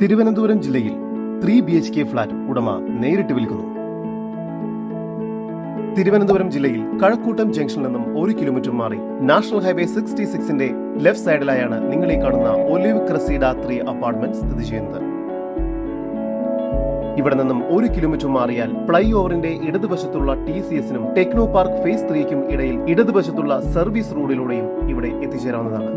തിരുവനന്തപുരം ജില്ലയിൽ three B H K flat ഉടമ നേരിട്ട് വിൽക്കുന്നു. തിരുവനന്തപുരം ജില്ലയിൽ കഴക്കൂട്ടം ജംഗ്ഷനിൽ നിന്നും ഒരു കിലോമീറ്റർ മാറി നാഷണൽ ഹൈവേ സിക്സ്റ്റി സിക്സിന്റെ ലെഫ്റ്റ് സൈഡിലായാണ് നിങ്ങൾ ഈ കാണുന്ന ഒലിവ് ക്രസീഡ ത്രീ അപ്പാർട്ട്മെന്റ് സ്ഥിതി ചെയ്യുന്നത്. ഇവിടെ നിന്നും ഒരു കിലോമീറ്റർ മാറിയാൽ ഫ്ലൈ ഓവറിന്റെ ഇടതുവശത്തുള്ള ടി സി എസിനും ടെക്നോ പാർക്ക് ഫേസ് ത്രീക്കും ഇടയിൽ ഇടതുവശത്തുള്ള സർവീസ് റോഡിലൂടെയും ഇവിടെ എത്തിച്ചേരാവുന്നതാണ്.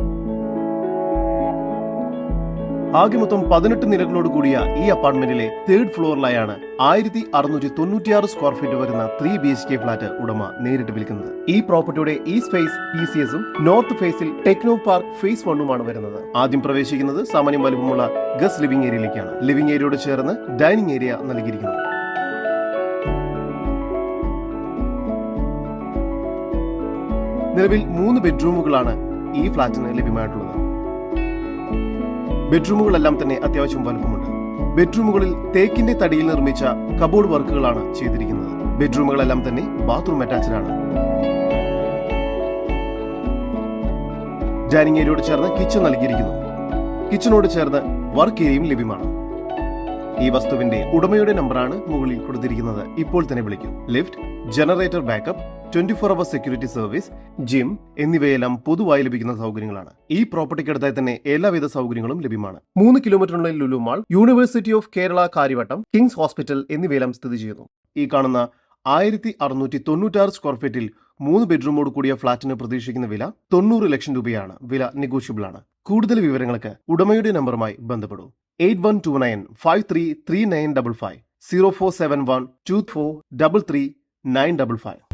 ആകെ മൊത്തം പതിനെട്ട് നിലകളോട് കൂടിയ ഈ അപ്പാർട്ട്മെന്റിലെ തേർഡ് ഫ്ലോറിലായാണ് ആയിരത്തി അറുന്നൂറ്റി തൊണ്ണൂറ്റിയാറ് സ്ക്വയർ ഫീറ്റ് വരുന്ന three B H K flat ഉടമ നേരിട്ട് വിൽക്കുന്നത്. ഈ പ്രോപ്പർട്ടിയുടെ ഈസ്റ്റ് ഫേസ് പി സി എസും നോർത്ത് ഫേസിൽ ടെക്നോ പാർക്ക് ഫേസ് വണ്ണുമാണ് വരുന്നത്. ആദ്യം പ്രവേശിക്കുന്നത് സാമാന്യം വലുപ്പമുള്ള ഗസ് ലിവിംഗ് ഏരിയയിലേക്കാണ് ലിവിംഗ് ഏരിയയോട് ചേർന്ന് ഡൈനിങ് ഏരിയ നൽകിയിരിക്കുന്നു. നിലവിൽ മൂന്ന് ബെഡ്റൂമുകളാണ് ഈ ഫ്ളാറ്റിന് ലഭ്യമായിട്ടുള്ളത്. ബെഡ്റൂമുകളെല്ലാം തന്നെ അത്യാവശ്യം വലുപ്പമുണ്ട്. ബെഡ്റൂമുകളിൽ തേക്കിന്റെ തടിയിൽ നിർമ്മിച്ച കബോർഡ് വർക്കുകളാണ് ചെയ്തിരിക്കുന്നത്. ബെഡ്റൂമുകളെല്ലാം തന്നെ ബാത്റൂം അറ്റാച്ച്ഡ് ആണ്. ഡൈനിങ് ഏരിയയോട് ചേർന്ന് കിച്ചൺ നൽകിയിരിക്കുന്നു. കിച്ചണോട് ചേർന്ന് വർക്ക് ഏരിയയും ലഭ്യമാണ്. ഈ വസ്തുവിന്റെ ഉടമയുടെ നമ്പറാണ് മുകളിൽ കൊടുത്തിരിക്കുന്നത്. ഇപ്പോൾ തന്നെ വിളിക്കും. Lift generator backup twenty four hour security service gym എന്നിവയെല്ലാം പൊതുവായി ലഭിക്കുന്ന സൗകര്യങ്ങളാണ്. ഈ പ്രോപ്പർട്ടിക്ക് അടുത്തായി തന്നെ എല്ലാവിധ സൗകര്യങ്ങളും ലഭ്യമാണ്. മൂന്ന് കിലോമീറ്ററിനുള്ളിൽ Lulu mall university of Kerala Kariavattom Kings hospital എന്നിവയെല്ലാം സ്ഥിതി ചെയ്യുന്നു. ഈ കാണുന്ന ആയിരത്തി അറുന്നൂറ്റി തൊണ്ണൂറ്റാറ് സ്ക്വയർ ഫീറ്റിൽ മൂന്ന് ബെഡ്റൂമോട് കൂടിയ ഫ്ളാറ്റിന് പ്രതീക്ഷിക്കുന്ന വില തൊണ്ണൂറ് ലക്ഷം രൂപയാണ്. വില നെഗോഷ്യബിൾ ആണ് കൂടുതൽ വിവരങ്ങൾക്ക് ഉടമയുടെ നമ്പറുമായി ബന്ധപ്പെടൂ. Eight one two nine five three three nine double five zero four seven one two four double three nine double five